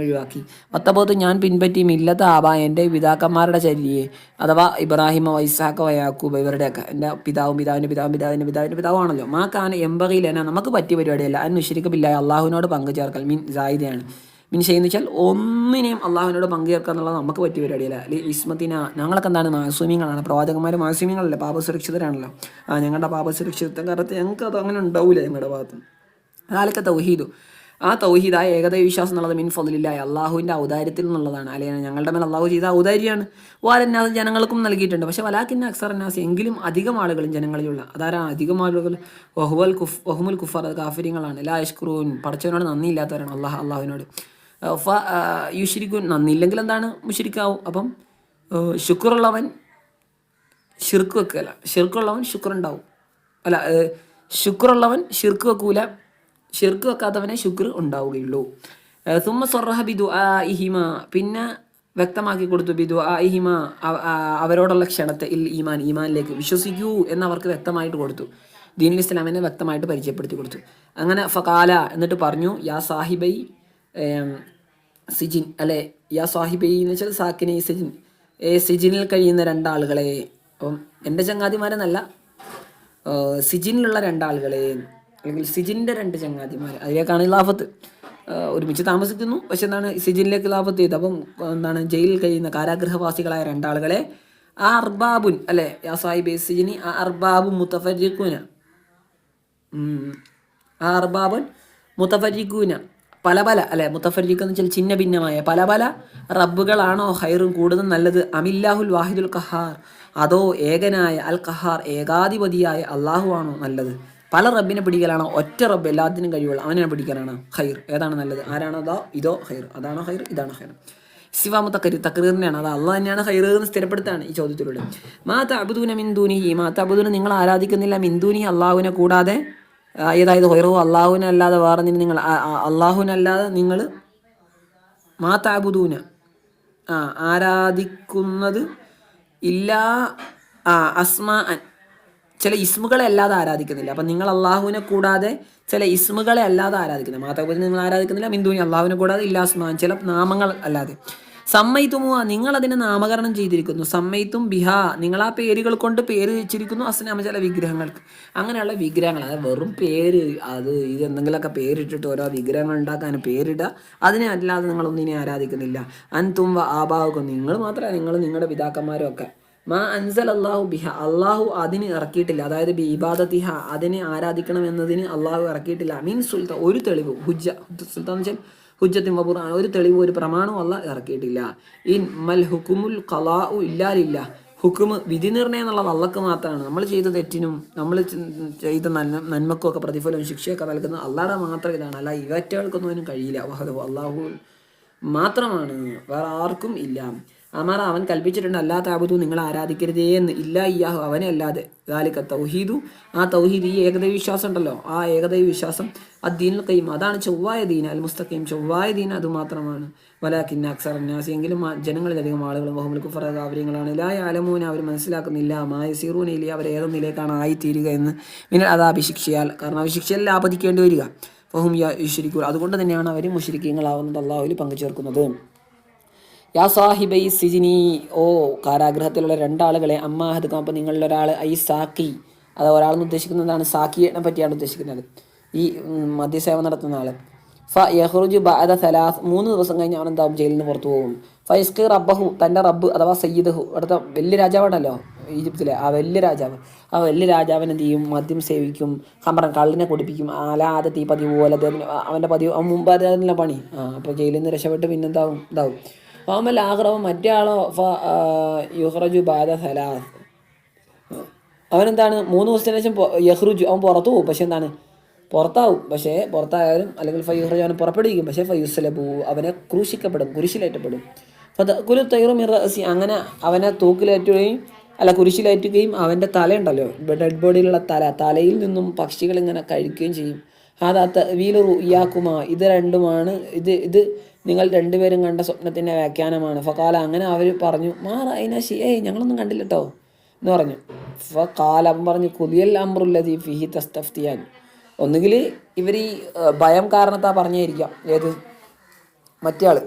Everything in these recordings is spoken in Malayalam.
ഒഴിവാക്കി. പത്തബോത്ത് ഞാൻ പിൻപറ്റി മില്ലത്ത് ആബ എന്റെ പിതാക്കന്മാരുടെ ചരിയെ അഥവാ ഇബ്രാഹിമ വൈസാക്ക വയാക്കൂബ് ഇവരുടെയൊക്കെ എന്റെ പിതാവും പിതാവിന്റെ പിതാവും പിതാവിന്റെ പിതാവിന്റെ പിതാവാണല്ലോ. മാ കാന എമ്പകയിലെന്ന നമുക്ക് പറ്റിയ പരിപാടിയല്ല. അൻ മുഷരിക്കബില്ല അള്ളാഹുവിനോട് പങ്കു ചേർക്കൽ മീൻ ജായിദയാണ് മീൻ ചെയ്യുന്ന വെച്ചാൽ ഒന്നിനെയും അള്ളാഹുവിനോട് പങ്കു ചേർക്കുക എന്നുള്ളത് നമുക്ക് പറ്റിയ പരിപാടിയല്ല. അല്ലെ ഇസ്മത്തിന ഞങ്ങളൊക്കെ എന്താണ് മാസൂമിങ്ങളാണ് പ്രവാചകന്മാർ മാസൂമിങ്ങളല്ലേ പാപസുരക്ഷിതരാണല്ലോ. ആ ഞങ്ങളുടെ പാപസുരക്ഷിതത്വം കാരണം ഞങ്ങൾക്ക് അത് അങ്ങനെ ഉണ്ടാവില്ല ഞങ്ങളുടെ ഭാഗത്ത് അതാലൊക്കെ തൗഹീദു. ആ തൗഹീദ് ആ ഏകദൈവ വിശ്വാസം എന്നുള്ളത് മിൻ ഫضലില്ല അള്ളാഹുവിന്റെ ഔദാര്യത്തിൽ നിന്നുള്ളതാണ്. അല്ലെങ്കിൽ ഞങ്ങളുടെ മേൽ അള്ളാഹു ചെയ്ത ഔദാര്യമാണ്. വാലന്നാസ് ജനങ്ങൾക്കും നൽകിയിട്ടുണ്ട്. പക്ഷേ വലാക്കിന്ന അക്സർ അന്നാസ് എങ്കിലും അധികം ആളുകളും ജനങ്ങളിലുള്ള അതാരാ അധികം ആളുകൾ? വഹുവൽ കുഫ് വഹുമുൽ കുഫർ അത് കാഫര്യങ്ങളാണ് ലാ യഷ്കുറൂൻ പഠിച്ചവനോട് നന്ദിയില്ലാത്തവരാണ്. അള്ളാഹ് അള്ളാഹുവിനോട് ഫ യുഷിരിക്കുൻ നന്ദിയില്ലെങ്കിൽ എന്താണ് മുഷിരിക്കാവും അപ്പം ശുക്രുള്ളവൻ ഷിർക്ക് വെക്കുകയല്ല ഷിർക്കുള്ളവൻ ശുക്രുണ്ടാവും. അല്ല ശുക്രുള്ളവൻ ഷിർക്ക് വെക്കൂല. ഷിർക്ക് വെക്കാത്തവനെ ശുക്ർ ഉണ്ടാവുകയുള്ളൂ. സുമ സൊറഹ ബിദു ആ ഇഹിമ പിന്നെ വ്യക്തമാക്കി കൊടുത്തു ബിദു ആ ഇഹിമ അവരോടുള്ള ക്ഷണത്തെ ഇൽ ഈമാൻ ഈമാനിലേക്ക് വിശ്വസിക്കൂ എന്ന് അവർക്ക് വ്യക്തമായിട്ട് കൊടുത്തു. ദീനുൽ ഇസ്ലാമിനെ വ്യക്തമായിട്ട് പരിചയപ്പെടുത്തി കൊടുത്തു. അങ്ങനെ ഫകാല എന്നിട്ട് പറഞ്ഞു യാ സാഹിബൈ സിജിൻ അല്ലെ യാ സാഹിബൈ എന്ന് വെച്ചാൽ സാക്കിനെ സിജിൻ. ഏ സിജിനിൽ കഴിയുന്ന രണ്ടാളുകളെ അപ്പം എന്റെ ചങ്ങാതിമാരെന്നല്ല സിജിനിലുള്ള രണ്ടാളുകളെ അല്ലെങ്കിൽ സിജിന്റെ രണ്ട് ചങ്ങാതിമാർ അതിലേക്കാണ് ലാഫത്ത് ഒരുമിച്ച് താമസിക്കുന്നു. പക്ഷെ എന്താണ് സിജിനിലേക്ക് ലാഫത്ത് ചെയ്ത്. അപ്പം എന്താണ് ജയിലിൽ കഴിയുന്ന കാരാഗ്രഹവാസികളായ രണ്ടാളുകളെ ആ അർബാബുൻ അല്ലെ യാ സാഹിബെ സിജിനി ആ അർബാബു മുത്തഫരിഖുന. ആ അർബാബുൻ മുത്തഫരിഖുന പല പല അല്ലെ മുത്തഫരിഖ് എന്ന് വെച്ചാൽ ചിന്ന ഭിന്നമായ പല പല റബ്ബുകളാണോ ഹൈറും കൂടുതൽ നല്ലത്? അമില്ലാഹുൽ വാഹിദുൽ കഹാർ അതോ ഏകനായ അൽ കഹാർ ഏകാധിപതിയായ അള്ളാഹു ആണോ നല്ലത്? പല റബ്ബിനെ പിടിക്കലാണ് ഒറ്റ റബ്ബ് എല്ലാത്തിനും കഴിവുള്ള അവനെ പിടിക്കലാണ് ഹൈർ ഏതാണ് നല്ലത്? ആരാണോ അതോ ഇതോ ഹൈർ അതാണോ ഹൈർ ഇതാണോ ഹൈർ സിവാമു തക്കരി തക്കറീറിനെയാണ് അത് അള്ളാഹ് തന്നെയാണ് ഹൈർ എന്ന് സ്ഥിരപ്പെടുത്താണ് ഈ ചോദ്യത്തിലൂടെ. മാ തബുദൂന മിന്ദൂനി മാ തബുദൂന നിങ്ങൾ ആരാധിക്കുന്നില്ല മിന്ദൂനി അള്ളാഹുവിനെ കൂടാതെ ഏതായത് ഹൈറോ അള്ളാഹുവിനെ അല്ലാതെ വേറെ നിന്ന് നിങ്ങൾ അള്ളാഹുവിനല്ലാതെ നിങ്ങൾ മാ താബുദൂന ആ ആരാധിക്കുന്നത് ഇല്ലാ ആ അസ്മാ ചില ഇസ്മുകളെ അല്ലാതെ ആരാധിക്കുന്നില്ല. അപ്പം നിങ്ങൾ അള്ളാഹുവിനെ കൂടാതെ ചില ഇസ്മുകളെ അല്ലാതെ ആരാധിക്കുന്നത് മാതാപിതാക്കൾ നിങ്ങൾ ആരാധിക്കുന്നില്ല മിന്ദുവിനെ അള്ളാഹുവിനെ കൂടാതെ ഇല്ലാസ്മാൻ ചില നാമങ്ങൾ അല്ലാതെ. സമ്മയിത്തുമുവ നിങ്ങൾ അതിനെ നാമകരണം ചെയ്തിരിക്കുന്നു. സമ്മയിത്തും ബിഹ നിങ്ങൾ ആ പേരുകൾ കൊണ്ട് പേര് വെച്ചിരിക്കുന്നു അസ്നാമ ചില വിഗ്രഹങ്ങൾക്ക്. അങ്ങനെയുള്ള വിഗ്രഹങ്ങൾ അത് വെറും പേര് അത് ഇത് എന്തെങ്കിലുമൊക്കെ പേരിട്ടിട്ട് ഓരോ വിഗ്രഹങ്ങൾ ഉണ്ടാക്കാൻ പേരിടുക അതിനെ അല്ലാതെ നിങ്ങളൊന്നിനെ ആരാധിക്കുന്നില്ല. വ ആബാവുക്കും. നിങ്ങൾ മാത്രമല്ല നിങ്ങൾ നിങ്ങളുടെ പിതാക്കന്മാരും ഒക്കെ. മാ അൻസൽ അള്ളാഹു ബിഹ. അള്ളാഹു അതിന് ഇറക്കിയിട്ടില്ല. അതായത് ബി ഇബാദത്തിഹ അതിനെ ആരാധിക്കണം എന്നതിന് അള്ളാഹു ഇറക്കിയിട്ടില്ല. മീൻ സുൽത്താൻ ഒരു തെളിവ് ഹുജ്ജ. സുൽത്താൻ വെച്ചാൽ ഹുജ്ജത്തിൻ വബുർ ഒരു തെളിവ് ഒരു പ്രമാണവും അല്ല ഇറക്കിയിട്ടില്ല. ഇൻ മൽ ഹുക്കുമുൽ കലാഉ ഇല്ലാലില്ല. ഹുക്കുമ് വിധി നിർണയം എന്നുള്ളത് അള്ളക്ക് മാത്രമാണ്. നമ്മൾ ചെയ്ത തെറ്റിനും നമ്മൾ ചെയ്ത നന്മ നന്മക്കും ഒക്കെ പ്രതിഫലവും ശിക്ഷയൊക്കെ നൽകുന്നത് അള്ളാടെ മാത്രം ഇതാണ് അല്ല ഇവറ്റകൾക്കൊന്നും അതിനും കഴിയില്ല. അള്ളാഹു മാത്രമാണ്. വേറെ ആർക്കും ഇല്ല. അമറ അവൻ കൽപ്പിച്ചിട്ടുണ്ട് അല്ലാ താബുദു നിങ്ങൾ ആരാധിക്കരുതേ എന്ന്. ഇല്ല ഇയാഹു അവനെ അല്ലാതെ. ദാലിക്ക തൗഹീദു. ആ തൗഹീദ് ഈ ഏകദൈവ വിശ്വാസം ഉണ്ടല്ലോ ആ ഏകദൈവ വിശ്വാസം അദ്ദീനിൽ കയ്യും അതാണ് ചൊവ്വായ ദീൻ അൽ മുസ്തഖീം ചൊവ്വായ ദീൻ അത് മാത്രമാണ്. വലാക്കിന്ന അക്സർ അന്യാസി എങ്കിലും ജനങ്ങളിലധികം ആളുകളും ബഹുമുൽ കുഫറ കാവര്യങ്ങളാണ് ലായ ആലമോനെ അവർ മനസ്സിലാക്കുന്നില്ല. മായ സീറൂനയിലെ അവർ ഏതൊന്നിലേക്കാണ് ആയിത്തീരുക എന്ന്. പിന്നെ അത് അഭിശിക്ഷയാൽ കാരണം അഭിശിക്ഷയിൽ ആപതിക്കേണ്ടി വരിക. ഫഹും ഈശ്വരിക്കൂർ അതുകൊണ്ട് തന്നെയാണ് അവർ മുഷരിക്കങ്ങളാവുന്നത് അള്ളാഹുവിൽ പങ്കുചേർക്കുന്നത്. യാ സാഹിബൈ സിജിനി ഓ കാരാഗ്രഹത്തിലുള്ള രണ്ടാളുകളെ അമ്മാഹദ് അപ്പോൾ നിങ്ങളിലൊരാൾ ഐ സാക്കി അത് ഒരാളെന്ന് ഉദ്ദേശിക്കുന്നതാണ് സാക്കിയെ പറ്റിയാണ് ഉദ്ദേശിക്കുന്നത്. ഈ മദ്യസേവ നടത്തുന്ന ആൾ ഫ യഹ്റുജു ബഅദ സലാസ് മൂന്ന് ദിവസം കഴിഞ്ഞ് അവൻ എന്താവും ജയിലിൽ നിന്ന് പുറത്തു പോകും. ഫൈസ്കി റബ്ബഹു തന്റെ റബ്ബ് അഥവാ സയ്യിദഹു അവിടുത്തെ വലിയ രാജാവാണല്ലോ ഈജിപ്തിലെ ആ വലിയ രാജാവ്. ആ വലിയ രാജാവിന് എന്ത് ചെയ്യും? മദ്യം സേവിക്കും ഹമറൻ കള്ളിനെ കുടിപ്പിക്കും അലാതെ തീ പതിവ് പോലെ അവന്റെ പതിവ് മുമ്പ് അതിനുള്ള പണി. ആ അപ്പോൾ ജയിലിൽ നിന്ന് രക്ഷപ്പെട്ട് പിന്നെന്താവും? ഇതാവും. ഓമൽ ആഗ്രഹം മറ്റാളോ യുഹ്റജു ബാദ സലാസ്. അവനെന്താണ്? മൂന്ന് ദിവസത്തിന് ശേഷം യഹ്റുജു അവൻ പുറത്തു പോകും. പക്ഷെ എന്താണ്? പുറത്താവും. പക്ഷേ പുറത്തായാലും അല്ലെങ്കിൽ ഫയ്യുഹ്റജു അവനെ പുറപ്പെടുവിക്കും. പക്ഷേ ഫയ്യുസലബു അവനെ ക്രൂശിക്കപ്പെടും. കുരിശിലേറ്റപ്പെടും. കുലു തൈറു മിറസി അങ്ങനെ അവനെ തൂക്കിലേറ്റുകയും അല്ല കുരിശിലേറ്റുകയും അവന്റെ തലയുണ്ടല്ലോ. ഡെഡ് ബോഡിയിലുള്ള തല. തലയിൽ നിന്നും പക്ഷികൾ ഇങ്ങനെ കഴിക്കുകയും ചെയ്യും. അതാത്ത വീലു ഇയാക്കുമ ഇത് രണ്ടുമാണ്. ഇത് ഇത് നിങ്ങൾ രണ്ടുപേരും കണ്ട സ്വപ്നത്തിന്റെ വ്യാഖ്യാനമാണ്. ഫക്കാല അങ്ങനെ അവർ പറഞ്ഞു മാറായിന ശി ഏയ് ഞങ്ങളൊന്നും കണ്ടില്ല കേട്ടോ എന്ന് പറഞ്ഞു. ഫക്കാല പറഞ്ഞു കുലിയൽ അമ്രുല്ലതി ഫിഹി തസ്തഫ്തിയാൻ. ഒന്നുകിൽ ഇവർ ഈ ഭയം കാരണത്താ പറഞ്ഞായിരിക്കാം ഏത് മറ്റേ ആൾ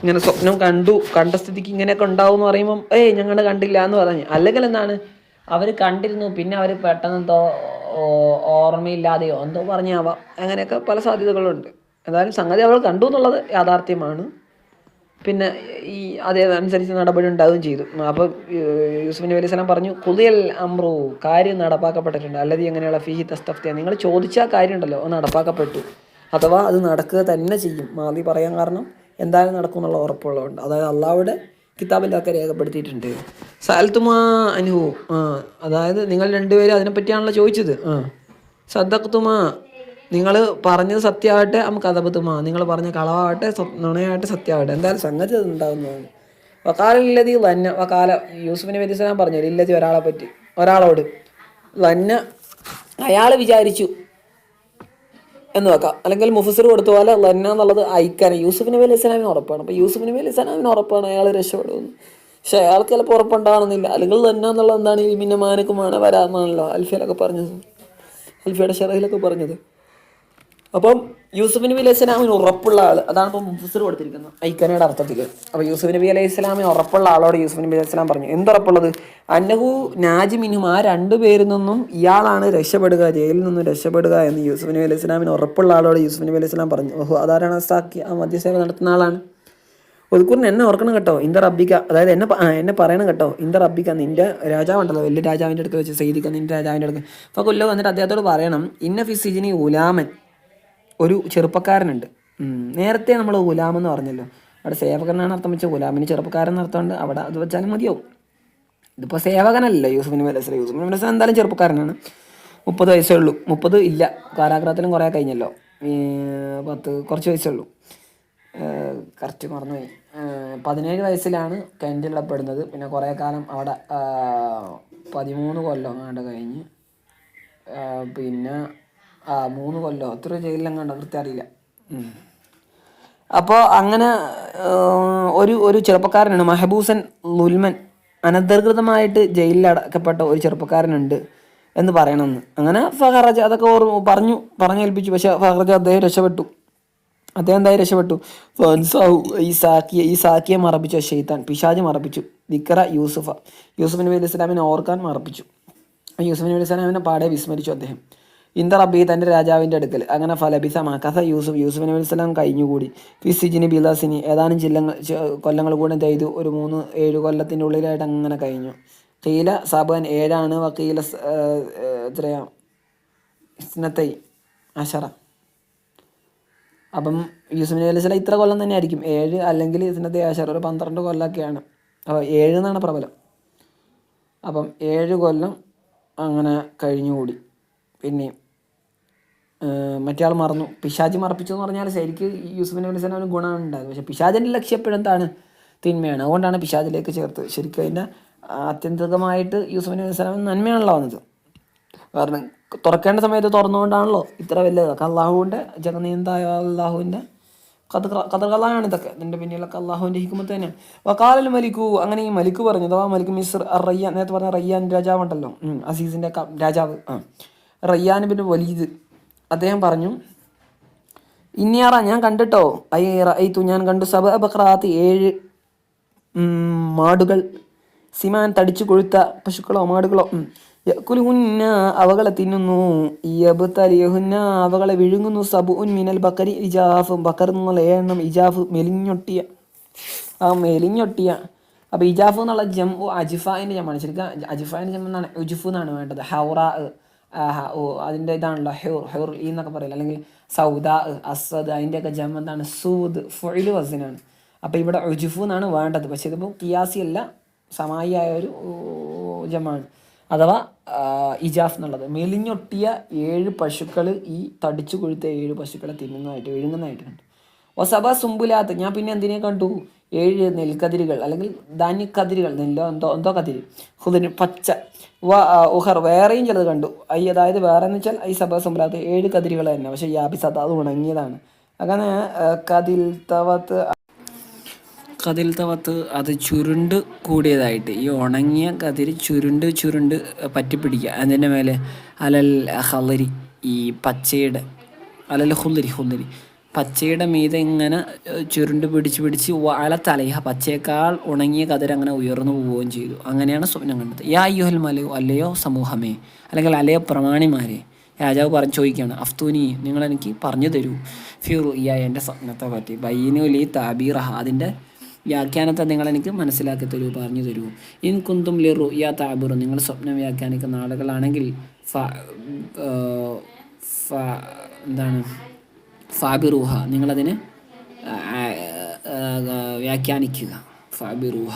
ഇങ്ങനെ സ്വപ്നം കണ്ടു കണ്ട സ്ഥിതിക്ക് ഇങ്ങനെയൊക്കെ ഉണ്ടാവും എന്ന് പറയുമ്പം ഏയ് ഞങ്ങൾ കണ്ടില്ല എന്ന് പറഞ്ഞു. അല്ലെങ്കിൽ എന്താണ് അവർ കണ്ടിരുന്നു പിന്നെ അവർ പെട്ടെന്ന് എന്തോ ഓർമ്മയില്ലാതെയോ എന്തോ പറഞ്ഞാവാം. അങ്ങനെയൊക്കെ പല സാധ്യതകളുണ്ട്. എന്തായാലും സംഗതി അവൾ കണ്ടു എന്നുള്ളത് യാഥാർത്ഥ്യമാണ്. പിന്നെ ഈ അതേതനുസരിച്ച് നടപടി ഉണ്ടാവുകയും ചെയ്തു. അപ്പോൾ യൂസുഫ് നബി പറഞ്ഞു കുതിയൽ അമ്രു കാര്യം നടപ്പാക്കപ്പെട്ടിട്ടുണ്ട്. അല്ലെങ്കിൽ എങ്ങനെയുള്ള ഫിഹി തസ്തഫ്തിയ? നിങ്ങൾ ചോദിച്ച കാര്യമുണ്ടല്ലോ അത് നടപ്പാക്കപ്പെട്ടു. അഥവാ അത് നടക്കുക തന്നെ ചെയ്യും. മാതി പറയാൻ കാരണം എന്തായാലും നടക്കും എന്നുള്ള ഉറപ്പുള്ളതുകൊണ്ട്. അതായത് അള്ളാഹുടെ കിതാബിലൊക്കെ രേഖപ്പെടുത്തിയിട്ടുണ്ട്. സാൽത്തുമാ അനുഭവം അതായത് നിങ്ങൾ രണ്ടുപേരും അതിനെപ്പറ്റിയാണല്ലോ ചോദിച്ചത്. ആ. നിങ്ങൾ പറഞ്ഞത് സത്യമാവട്ടെ നമുക്ക് അതബദ്ധമാണ് നിങ്ങൾ പറഞ്ഞ കളവാകട്ടെ നുണയായിട്ട് സത്യമാവട്ടെ എന്തായാലും സംഗതി അത് ഉണ്ടാകുന്നതാണ് വക്കാലില്ലതി ലന്ന വക്കാല യൂസുഫിനെ വ്യത്യസ്തം പറഞ്ഞു ഇല്ലതി ഒരാളെ പറ്റി ഒരാളോട്. ലന്ന അയാൾ വിചാരിച്ചു എന്ന് വെക്കാം. അല്ലെങ്കിൽ മുഫസർ കൊടുത്ത പോലെ ലന്ന എന്നുള്ളത് അയക്കാൻ യൂസുഫ് നബി അലൈഹി ഉറപ്പാണ്. അപ്പോൾ യൂസുഫ് നബി അലൈഹി ഉറപ്പാണ് അയാൾ രക്ഷപ്പെടുമെന്ന് പക്ഷെ അയാൾക്ക് ചിലപ്പോൾ ഉറപ്പുണ്ടാകണമെന്നില്ല അല്ലെങ്കിൽ ലന്ന എന്നുള്ളത് എന്താണ് ഈ മിന്നമാനക്കുമാണ് വരാമെന്നാണല്ലോ അൽഫിയിലൊക്കെ പറഞ്ഞത്. അൽഫിയുടെ ഷെറയിലൊക്കെ പറഞ്ഞത്. അപ്പം യൂസുഫ് നബി അലൈഹി സ്വലാമിന് ഉറപ്പുള്ള ആൾ അതാണ് ഇപ്പോൾ മുഫസർ കൊടുത്തിരിക്കുന്നത്. ഐക്കനയുടെ അർത്ഥത്തിൽ. അപ്പോൾ യൂസുഫ് നബി അലൈഹി സ്വലാമിന് ഉറപ്പുള്ള ആളോട് യൂസുഫ് നബി അലൈഹി സ്വലാം പറഞ്ഞു. എന്തുറപ്പുള്ളത്? അന്നഹു നാജിമിനും ആ രണ്ടു പേരിൽ നിന്നും ഇയാളാണ് രക്ഷപ്പെടുക ജയിലിൽ നിന്നും രക്ഷപ്പെടുക എന്ന് യൂസുഫ് നബി അലൈഹി സ്വലാമിന് ഉറപ്പുള്ള ആളോട് യൂസുഫ് നബി അലൈഹി സ്വലാം പറഞ്ഞു. ഓഹോ അതാരാണ് സാക്കി ആ മദ്യസേവ നടത്തുന്ന ആളാണ്? ഒതുക്കൂറിന് എന്നെ ഓർക്കണം കേട്ടോ. ഇന്ത റബ്ബിക്ക അതായത് എന്നെ എന്നെ പറയണം കേട്ടോ. ഇന്ത റബ്ബിക്ക നിന്റെ രാജാവുണ്ടല്ലോ വലിയ രാജാവിന്റെ അടുത്ത് വെച്ച് സൈദിക്ക നിന്റെ രാജാവിന്റെ അടുത്ത് അപ്പോൾ കൊല്ലോ വന്നിട്ട് അദ്ദേഹത്തോട് പറയണം ഇന്ന ഫിസിജിനി ഉലാമൻ ഒരു ചെറുപ്പക്കാരനുണ്ട്. നേരത്തെ നമ്മൾ ഗുലാം എന്ന് പറഞ്ഞല്ലോ. അവിടെ സേവകനാണ് അർത്ഥം വെച്ചാൽ ഗുലാമിന് ചെറുപ്പക്കാരൻ അർത്ഥമുണ്ട് അവിടെ അത് വെച്ചാലും മതിയാവും. ഇതിപ്പോൾ സേവകനല്ല യൂസുഫ് നബി അലൈഹി യൂസുഫ് എന്തായാലും ചെറുപ്പക്കാരനാണ്. മുപ്പത് വയസ്സേ ഉള്ളൂ. മുപ്പത് ഇല്ല. കാലാഗ്രഹത്തിലും കുറേ കഴിഞ്ഞല്ലോ. പത്ത് കുറച്ച് വയസ്സേ ഉള്ളൂ. കറക്റ്റ് മറന്നുപോയി. പതിനേഴ് വയസ്സിലാണ് ഇടപെടുന്നത് പിന്നെ കുറേ കാലം അവിടെ പതിമൂന്ന് കൊല്ലം അങ്ങാണ്ട് കഴിഞ്ഞ്. പിന്നെ ആ മൂന്ന് കൊല്ലോ. അത്ര ജയിലിലെങ്ങാണ്ടോ കൃത്യം അറിയില്ല. അപ്പോൾ അങ്ങനെ ഒരു ഒരു ചെറുപ്പക്കാരനാണ് മെഹബൂസൻ ലുൽമൻ അനധികൃതമായിട്ട് ജയിലിൽ അടക്കപ്പെട്ട ഒരു ചെറുപ്പക്കാരനുണ്ട് എന്ന് പറയണമെന്ന്. അങ്ങനെ ഫഹറജ അതൊക്കെ ഓർമ്മ പറഞ്ഞു പറഞ്ഞേൽപ്പിച്ചു. പക്ഷെ ഫഹറജ അദ്ദേഹം രക്ഷപ്പെട്ടു. അദ്ദേഹം എന്തായി രക്ഷപ്പെട്ടു? ഫൻസാഹു ഈ സാക്കിയെ ഈ സാക്കിയെ മറപ്പിച്ചു. ഷെയ്ത്താൻ പിശാജ് മറപ്പിച്ചു. ദിക്കറ യൂസുഫ. യൂസുഫ് നബി അലൈഹി സ്വലാമിനെ ഓർക്കാൻ മറപ്പിച്ചു. യൂസുഫ് നബി അലൈഹി സ്വലാമിനെ പാടെ വിസ്മരിച്ചു അദ്ദേഹം. ഇന്ദ റബ്ബി തന്റെ രാജാവിന്റെ അടുക്കൽ. അങ്ങനെ ഫലബിസ മക്കസ യൂസുഫ് യൂസുഫ് നബി സ്വലാം കഴിഞ്ഞുകൂടി. ഫിസിജിനി ബിലാസിനി ഏതാനും ജില്ലങ്ങൾ ച- കൊല്ലങ്ങൾ കൂടെ ചെയ്തു. ഒരു മൂന്ന് ഏഴ് കൊല്ലത്തിന്റെ ഉള്ളിലായിട്ട് അങ്ങനെ കഴിഞ്ഞു. കീല സബൻ ഏഴാണ് വക്കീല എത്രയാ അഷറ അപ്പം യൂസുഫ് നബി ഇത്ര കൊല്ലം തന്നെ ആയിരിക്കും. ഏഴ് അല്ലെങ്കിൽ ഇസ്നത്തെ അഷറ ഒരു പന്ത്രണ്ട് കൊല്ലമൊക്കെയാണ്. അപ്പോൾ ഏഴ് എന്നാണ് പ്രബലം. അപ്പം ഏഴ് കൊല്ലം അങ്ങനെ കഴിഞ്ഞുകൂടി. പിന്നെയും മറ്റേ ആൾ മറന്നു. പിശാജ് മറപ്പിച്ചു എന്ന് പറഞ്ഞാൽ ശരിക്ക് യൂസുഫ് നബി അലൈഹി സ്വലാമിന് ഗുണമാണ് ഉണ്ടായത്. പക്ഷേ പിശാജിന്റെ ലക്ഷ്യം എപ്പോഴും എന്താണ്? തിന്മയാണ്. അതുകൊണ്ടാണ് പിശാജിലേക്ക് ചേർത്ത് ശരിക്കും അതിന്റെ ആത്യന്തികമായിട്ട് യൂസുഫ് നബി അലൈഹി നന്മയാണല്ലോ വന്നത്. കാരണം തുറക്കേണ്ട സമയത്ത് തുറന്നുകൊണ്ടാണല്ലോ ഇത്ര വലിയത് അള്ളാഹുവിന്റെ ജഗനീന്തായ അള്ളാഹുവിന്റെ കഥ കഥകളാണ് ഇതൊക്കെ. ഇതിന്റെ പിന്നിലൊക്കെ അള്ളാഹുവിന്റെ ഹിക്കുമത്ത് തന്നെയാണ്. വക്കാലൽ മലിക്കു. അങ്ങനെ ഈ മലിക്കു പറഞ്ഞു. അഥവാ മലിക്ക് മിസ്ർ റയ്യാൻ നേരത്തെ പറഞ്ഞ റയ്യാൻ രാജാവുണ്ടല്ലോ. അസീസിന്റെ രാജാവ്. ആ. റയ്യാൻ പിന്നെ വലീദ്. അദ്ദേഹം പറഞ്ഞു ഇന്നിയാറ ഞാൻ കണ്ടിട്ടോ? ഐ റൈത്തു ഞാൻ കണ്ടു. സബ ബക്രാത്ത് ഏഴ് മാടുകൾ. സിമാൻ തടിച്ചു കൊഴുത്ത പശുക്കളോ മാടുകളോ യക്കുലുഹുന്ന അവകളെ തിന്നുന്നു. യബ്തലിയഹുന്ന അവകളെ വിഴുങ്ങുന്നു. സബുഉൻ മിനൽ ബക്കരി ഇജാഫ് ബക്കർ എന്നുള്ള ഏഴെണ്ണം ഇജാഫ് മെലിഞ്ഞൊട്ടിയ ആ മെലിഞ്ഞൊട്ടിയ. അപ്പോൾ ഇജാഫ് എന്നുള്ള ജം ഓ അജിഫായിന്റെ ജമാണ്. ശരിക്കും അജിഫാന്റെ ജം എന്നാണ് ഉജുഫ് എന്നാണ് വേണ്ടത്. ഹൗറ ഓ അതിന്റെ ഇതാണല്ലോ ഹ്യൂർ ഹ്യൂർ ഈ എന്നൊക്കെ പറയില്ല? അല്ലെങ്കിൽ സൗദ അസദ് അതിന്റെയൊക്കെ ജം എന്താണ്? സൂദ് ഫൊയിൽ വസിനാണ് അപ്പോൾ ഇവിടെ ഉജുഫു എന്നാണ് വേണ്ടത്. പക്ഷേ ഇതിപ്പോൾ കിയാസി അല്ല സമായിയായ ഒരു ജമാണ് അഥവാ ഇജാഫ് എന്നുള്ളത്. മെലിഞ്ഞൊട്ടിയ ഏഴ് പശുക്കൾ ഈ തടിച്ചു കൊഴുത്ത ഏഴ് പശുക്കളെ തിന്നുന്നതായിട്ട് വിഴുങ്ങുന്നതായിട്ട് കണ്ടു ഒസബ സുംബുലാത്ത്. ഞാൻ പിന്നെ എന്തിനെ കണ്ടു? ഏഴ് നെൽക്കതിരുകൾ അല്ലെങ്കിൽ ധാന്യക്കതിരുകൾ നെല്ലോ എന്തോ എന്തോ കതിര്. ഹുദിന് പച്ച. വ ഉഹർ വേറെയും ചിലത് കണ്ടു. ഐ അതായത് വേറെ എന്ന് വെച്ചാൽ ഐ സബ സുംബുലാത്ത് ഏഴ് കതിരുകൾ തന്നെ. പക്ഷേ യാബിസത്ത് അത് ഉണങ്ങിയതാണ്. അങ്ങനെ കതിൽ തവത്ത് കതിൽ തവത്ത് അത് ചുരുണ്ട് കൂടിയതായിട്ട്. ഈ ഉണങ്ങിയ കതിര് ചുരുണ്ട് ചുരുണ്ട് പറ്റിപ്പിടിക്കുക. അതിന്റെ മേലെ അലൽ ഹലരി ഈ പച്ചയുടെ അലൽ ഹുല്ലരി ഹുല്ലരി പച്ചയുടെ മീതെ ഇങ്ങനെ ചുരുണ്ട് പിടിച്ച് പിടിച്ച് വാല തലയ പച്ചയേക്കാൾ ഉണങ്ങിയ കതിർ അങ്ങനെ ഉയർന്നു പോവുകയും ചെയ്തു. അങ്ങനെയാണ് സ്വപ്നം കണ്ടത്. യാ അയ്യുഹൽ മലയോ അല്ലയോ സമൂഹമേ? അല്ലെങ്കിൽ അല്ലയോ പ്രമാണിമാരെ? രാജാവ് പറഞ്ഞു ചോദിക്കുകയാണ് അഫ്തൂനി നിങ്ങൾ എനിക്ക് പറഞ്ഞു തരൂ. ഫിറു ഇയ എന്റെ സ്വപ്നത്തെ പറ്റി. ബൈനുലി താബീറഹ അതിന്റെ വ്യാഖ്യാനത്തെ നിങ്ങൾ എനിക്ക് മനസ്സിലാക്കി തരൂ പറഞ്ഞു തരൂ. ഇൻ കുന്തും ലിറു യാ താബിറു നിങ്ങൾ സ്വപ്നം വ്യാഖ്യാനിക്കുന്ന ആളുകളാണെങ്കിൽ ഫ എന്താണ് ഫാബിറൂഹ. നിങ്ങളതിന് വ്യാഖ്യാനിക്കുക. ഫാബിറൂഹ.